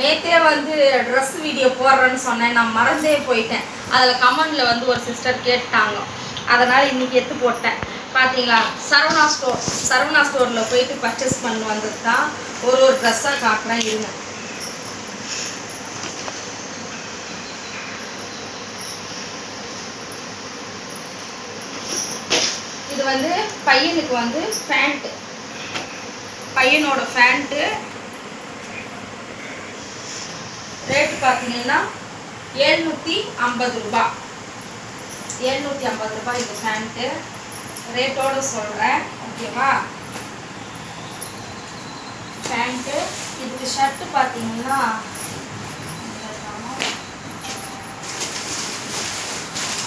நேத்தே வந்து dress video போடுறேன்னு சொன்னேன். நான் மறந்தே போயிட்டேன். அதில் கமெண்டில் வந்து ஒரு சிஸ்டர் கேட்டாங்க. அதனால் இன்றைக்கி எடுத்து போட்டேன். பார்த்தீங்களா சரவணா ஸ்டோர் சரவணா ஸ்டோரில் போயிட்டு பர்ச்சேஸ் பண்ணி வந்தது தான் ஒரு ஒரு ட்ரெஸ்ஸாக காட்டுறேன். இருங்க. இது வந்து பையனுக்கு வந்து பேண்ட்டு பையனோட பேண்ட்டு ரேட்டு பார்த்தீங்கன்னா எழுநூற்றி ஐம்பது ரூபாய் எழுநூற்றி ஐம்பது ரூபாய் இந்த பேண்ட்டு ரேட்டோட சொல்கிறேன் ஓகேவா பேண்ட்டு இதுக்கு ஷர்ட்டு பார்த்தீங்கன்னா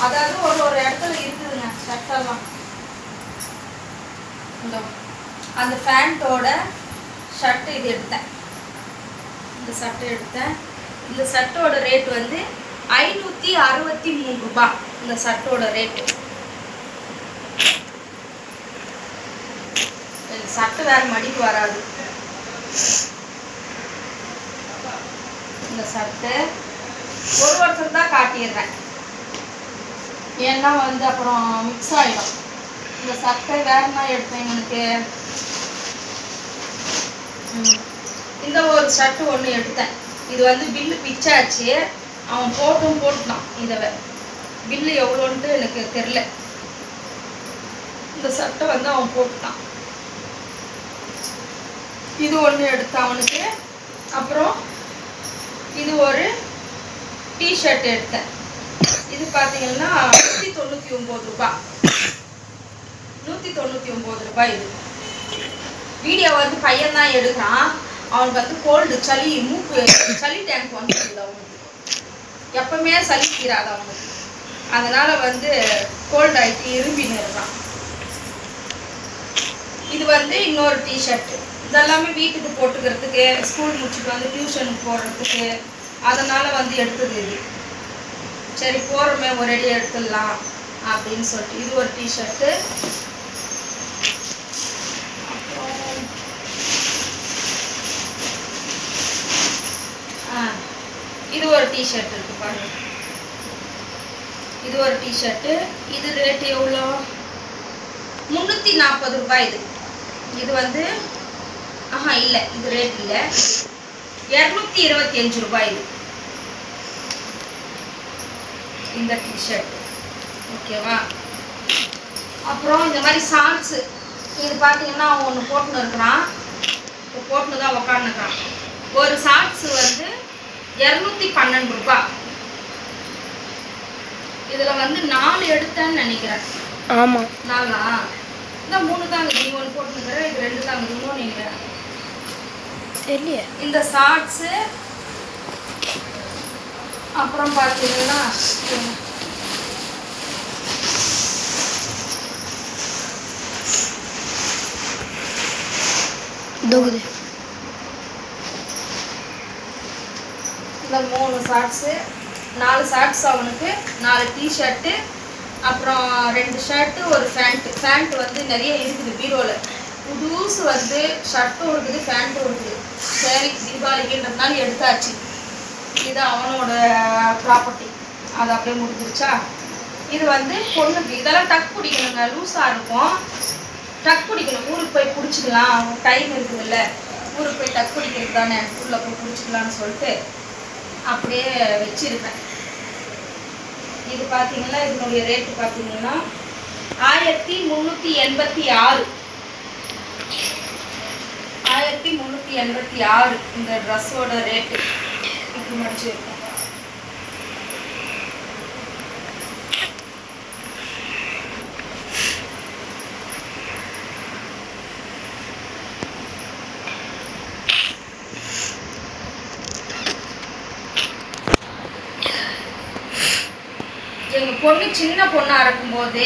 அதாவது ஒரு ஒரு இடத்துல இருக்குதுங்க ஷர்ட்டெல்லாம் இந்த அந்த பேண்ட்டோட ஷர்ட்டு இது எடுத்தேன். இந்த ஷர்ட்டு எடுத்தேன். இந்த சட்டோட ரேட் வந்து ஐநூற்றி அறுபத்தி மூணு ரூபாய் இந்த சட்டோட ரேட்டு சட்டை வேற மடிக்கு வராது. இந்த சட்டை ஒரு ஒருத்தர் தான் காட்டிடுறேன். ஏன்னா வந்து அப்புறம் மிக்ஸ் ஆகிடும் இந்த சட்டை வேற எடுத்தேன் எனக்கு? இந்த ஒரு ஷர்ட் ஒன்று எடுத்தேன். இது வந்து பில்லு பிச்சாச்சு. அவன் போட்டும் போட்டுட்டான் இதை. பில்லு எவ்வளோன்ட்டு எனக்கு தெரில இந்த சட்டை வந்து அவன் போட்டுட்டான் இது ஒன்று எடுத்தான் அவனுக்கு. அப்புறம் இது ஒரு டிஷர்ட் எடுத்தேன். இது பார்த்தீங்கன்னா நூற்றி தொண்ணூற்றி ஒம்பது ரூபாய் நூற்றி தொண்ணூற்றி ஒம்பது ரூபாய் இது. வீடியோ வந்து பையன் தான் எடுக்கிறான். அவனுக்கு வந்து கோல்டு சளி மூக்கு சளி டேங்க் வந்துருக்குது அவனுக்கு. எப்பவுமே சளி தீராது அவனுக்கு. அதனால வந்து கோல்டு ஆகிட்டு இரும்பின்னு இருக்கான். இது வந்து இன்னொரு டிஷர்ட் இதெல்லாமே வீட்டுக்கு போட்டுக்கிறதுக்கு ஸ்கூல் முடிச்சுட்டு வந்து டியூஷனுக்கு போடுறதுக்கு அதனால வந்து எடுத்தது இது. சரி போகிறோமே ஒரேடியாக எடுத்துடலாம் அப்படின்னு சொல்லிட்டு. இது ஒரு டிஷர்ட்டு அப்புறம் ஆ இது ஒரு டிஷர்ட் இருக்கு பாருங்க. இது ஒரு டிஷர்ட்டு இது ரேட் எவ்வளோ? முந்நூற்றி நாற்பது ரூபாய் இது. இது வந்து ஆஹா இல்லை இது ரேட் இல்லை. இரநூத்தி இருபத்தி அஞ்சு ரூபாய் இது. இந்த டிஷர்ட் ஓகேவா அப்புறம் இந்த மாதிரி சாக்ஸு இது பார்த்தீங்கன்னா அவன் ஒன்று போட்டுன்னு இருக்கிறான். இப்போ போட்டுன்னு தான் உக்காந்துக்கிறான் ஒரு சாக்ஸ் வந்து இரநூத்தி பன்னெண்டு ரூபாய் இதில் வந்து நாலு எடுத்தேன்னு நினைக்கிறேன். ஆமா. நாலா? இந்த மூணு தாங்க நீ ஒன்று போட்டுக்கிற இது ரெண்டு தாங்க இன்னும் நீங்கள் தெரியல இந்த ஷார்ட்ஸு அப்புறம் பார்த்தீங்கன்னா தொகுது. இந்த மூணு ஷார்ட்ஸு நாலு ஷார்ட்ஸ் அவனுக்கு நாலு டிஷர்ட்டு அப்புறம் ரெண்டு ஷர்ட்டு ஒரு ஃபேண்ட்டு ஃபேண்ட் வந்து நிறைய இருக்குது பீரோவில் புதுசு வந்து ஷர்ட்டும் இருக்குது ஃபேண்ட்டும் இருக்குது. சரி தீபாவளிக்குன்றதுனால எடுத்தாச்சு. இது அவனோட ப்ராப்பர்ட்டி அது அப்படியே முடிஞ்சிருச்சா? இது வந்து பொண்ணுக்கு இதெல்லாம் டக் பிடிக்கணுங்க. லூஸாக இருக்கும். டக் பிடிக்கணும். ஊருக்கு போய் பிடிச்சிக்கலாம் டைம் இருக்குதுல்ல. ஊருக்கு போய் டக் பிடிக்கிறது தானே. ஊரில் போய் பிடிச்சிக்கலான்னு சொல்லிட்டு. அப்படியே வச்சுருப்பேன். இது பார்த்தீங்கன்னா இதனுடைய ரேட்டு பார்த்தீங்கன்னா ஆயிரத்தி முந்நூற்றி எண்பத்தி ஆறு. ஆயிரத்தி முந்நூற்றி எண்பத்தி ஆறு இந்த ட்ரெஸ்ஸோட ரேட்டு இப்படி முடிச்சிருக்கேன் எங்க பொண்ணு சின்ன பொண்ணாக இருக்கும்போது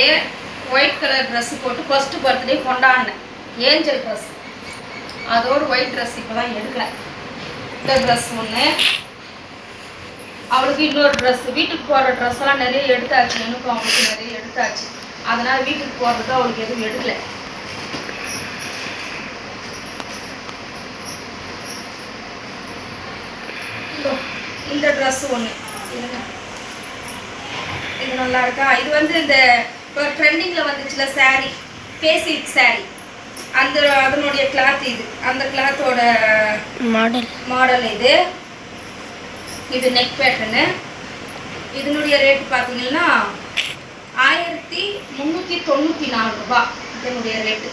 ஒயிட் கலர் ட்ரெஸ்ஸு போட்டு ஃபஸ்ட்டு பர்த்டே கொண்டாடினேன். ஏஞ்சல் ட்ரெஸ் அதோட ஒயிட் ட்ரெஸ் இப்போதான் எடுக்கிறேன் இந்த ட்ரெஸ் ஒன்று அவளுக்கு இன்னொரு ட்ரெஸ் வீட்டுக்கு போகிற ட்ரெஸ் எல்லாம் நிறைய எடுத்தாச்சு. எனக்கும் அவளுக்கு நிறைய எடுத்தாச்சு. அதனால் வீட்டுக்கு போகிறதுக்கு அவளுக்கு எதுவும் எடுக்கல. இந்த ட்ரெஸ் ஒன்று இது நல்லா இருக்கா இது வந்து இந்த இப்போ ட்ரெண்டிங்கில் வந்துச்சுல saree. ஃபேசிக் saree. அந்த அதனுடைய கிளாத் இது. அந்த கிளாத்தோட மாடல் மாடல் இது. இது நெக் பேட்டர்னு இதனுடைய ரேட் பார்த்தீங்கன்னா ஆயிரத்தி முந்நூற்றி தொண்ணூற்றி நாலு ரூபாய் இதனுடைய ரேட்டு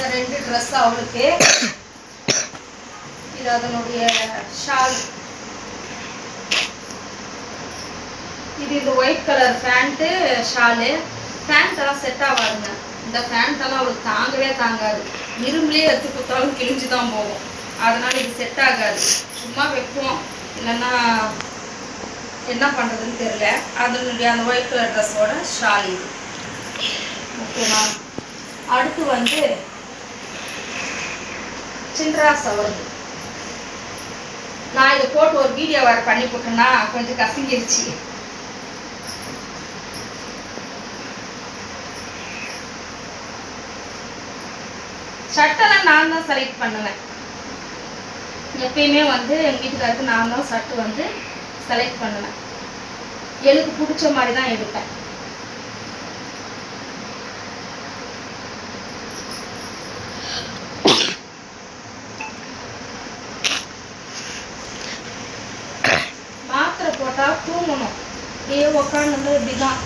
இந்த ரெண்டு ட்ரெஸ் அவளுக்கு. இது அதனுடைய ஷால் இது இந்த white colour pant shawl pant எல்லாம் செட் ஆகாதுங்க. இந்த ஃபேண்ட்டெல்லாம் எல்லாம் அவளுக்கு தாங்கவே தாங்காது. இரும்புலேயே எடுத்து கொடுத்தாலும் கிழிஞ்சு தான் போகும். அதனால் இது செட் ஆகாது. சும்மா வைப்போம். இல்லைன்னா என்ன பண்ணுறதுன்னு தெரியல. அதனுடைய அந்த ஒயிட் கலர் ட்ரெஸ்ஸோட ஷால் இது. ஓகேவா அடுத்து வந்து சின்ராஸ் வருது. நான் இதை போட்டு ஒரு வீடியோ வேறு பண்ணி போட்டேன்னா கொஞ்சம் கசங்கிருச்சு ஷர்ட்டெல்லாம் நான் தான் செலக்ட் பண்ணுவேன். எப்பயுமே வந்து எங்கள் வீட்டுக்காருக்கு நான் தான் சட்டு வந்து செலக்ட் பண்ணுவேன். எனக்கு பிடிச்ச மாதிரி தான் எடுப்பேன். அப்படியே இப்படி தான்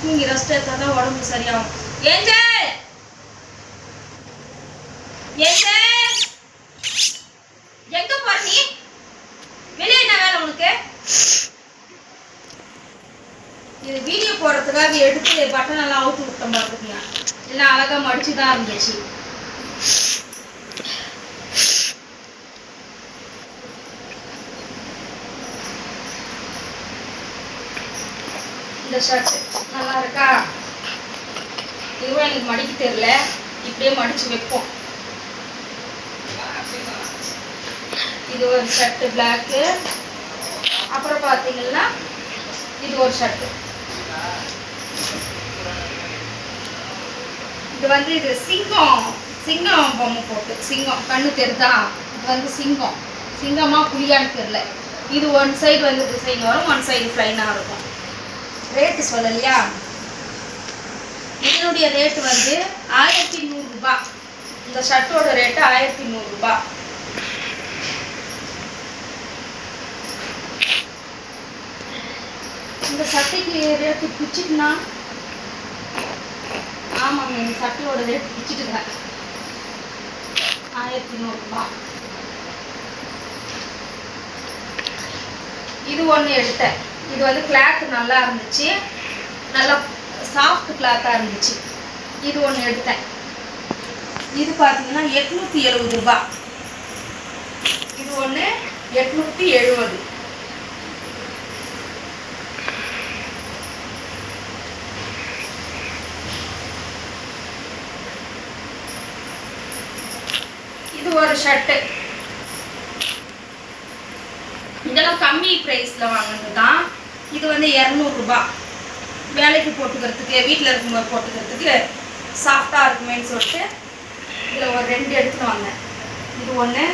தூங்கி ரெஸ்ட் எடுத்தால் தான் உடம்பு சரியாகும். ஏஞ்சல்! ஏஞ்சல்! எங்க போற நீ? வெளியே என்ன வேலை உனக்கு? இது வீடியோ போடுறதுக்காக எடுத்து பட்டன் எல்லாம் அவுத்து விட்டோம் பார்த்துக்கலாம் எல்லாம் அழகா மடிச்சு தான் இருந்துச்சு. இந்த ஷர்ட் நல்லா இருக்கா? இதுவும் எனக்கு மடிக்க தெரியல. இப்படியே மடித்து வைப்போம். இது ஒரு ஷர்ட்டு பிளாக்கு அப்புறம் பார்த்தீங்கன்னா இது ஒரு ஷர்ட்டு இது வந்து இது சிங்கம். சிங்கம் பொம்மை போட்டு. சிங்கம். கண்ணு தெரிதா? இது வந்து சிங்கம். சிங்கமாக புளியான்னு தெரில இது ஒன் சைடு வந்து டிசைன் வரும் ஒன் சைடு ஃப்ளைனாக இருக்கும். ரேட்டு சொல்லலையா? இதனுடைய ரேட்டு வந்து ஆயிரத்தி நூறுரூபா இந்த ஷர்ட்டோட ரேட்டு ஆயிரத்தி நூறுரூபா இந்த சட்டைக்கு ரேட்டு பிச்சுட்டுனா? ஆமாங்க இந்த சட்டையோட ரேட்டு பிச்சுட்டுங்க ஆயிரத்தி நூறுரூபா இது ஒன்று எடுத்தேன். இது வந்து கிளாத் நல்லா இருந்துச்சு. நல்லா சாஃப்ட் கிளாத்தாக இருந்துச்சு. இது ஒன்று எடுத்தேன். இது பார்த்தீங்கன்னா எட்நூற்றி எழுபது ரூபாய் இது ஒன்று எட்நூற்றி எழுபது இது ஒரு ஷர்ட்டு இதெல்லாம் கம்மி ப்ரைஸில் வாங்கினது தான் இது வந்து இரநூறுபா. வேலைக்கு போட்டுக்கிறதுக்கு வீட்டில் இருக்கும்போது போட்டுக்கிறதுக்கு சாஃப்டாக இருக்குமேன்னு சொல்லிட்டு இதில் ஒரு ரெண்டு எடுத்துன்னு வந்தேன். இது ஒன்று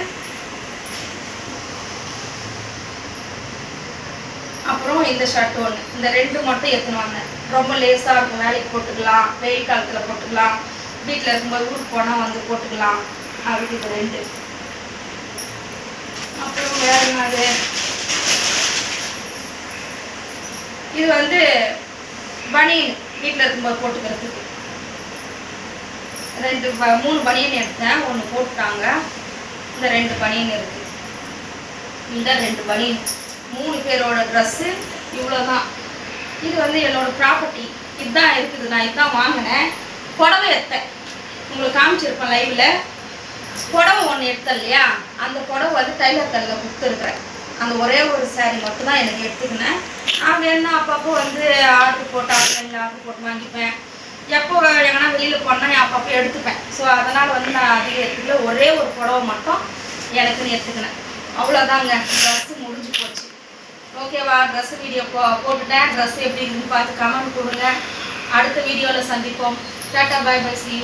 அப்புறம் இந்த ஷர்ட் ஒன்று இந்த ரெண்டு மட்டும் எடுத்துன்னு வந்தேன். ரொம்ப லேஸாக இருக்கும். வேலைக்கு போட்டுக்கலாம். வெயில் காலத்தில் போட்டுக்கலாம். வீட்டில் இருக்கும்போது ஊருக்கு போனால் வந்து போட்டுக்கலாம். அப்படின்னு இது ரெண்டு. அப்புறம் வேறு என்னது? இது வந்து பனியன் வீட்டில் இருக்கும்போது போட்டுக்கிறதுக்கு. ரெண்டு ப- மூணு பனியன் எடுத்தேன். ஒன்று போட்டுட்டாங்க. இந்த ரெண்டு பனியன் இருக்குது இந்த ரெண்டு பனியன். மூணு பேரோட ட்ரெஸ்ஸு இவ்வளோ தான் இது வந்து என்னோடய ப்ராப்பர்ட்டி இதுதான் இருக்குது. நான் இதுதான் வாங்கினேன். புடவை எடுத்தேன். உங்களுக்கு காமிச்சிருப்பேன் லைவில் புடவை ஒன்று எடுத்தேன் இல்லையா? அந்த புடவை வந்து டைலர் கல்லில் கொடுத்துருக்குறேன். அந்த ஒரே ஒரு சாரீ மட்டும் தான் எனக்கு எடுத்துக்கினேன். நான் என்ன அப்பப்போ வந்து ஆர்டர் போட்டு ஆன்லைனில் ஆர்டர் போட்டு வாங்கிப்பேன். எப்போ எங்கன்னா வெளியில் போனால் அப்பப்போ எடுத்துப்பேன். ஸோ அதனால் வந்து நான் அதிகம் எடுத்துக்கல. ஒரே ஒரு புடவை மட்டும் எனக்குன்னு எடுத்துக்கினேன். அவ்வளோதாங்க ட்ரெஸ்ஸு முடிஞ்சு போச்சு. ஓகேவா ட்ரெஸ் வீடியோ போ போட்டுட்டேன். ட்ரெஸ் எப்படி இருக்குன்னு பார்த்து கமெண்ட் கொடுங்க அடுத்த வீடியோவில் சந்திப்போம். Tata bye by C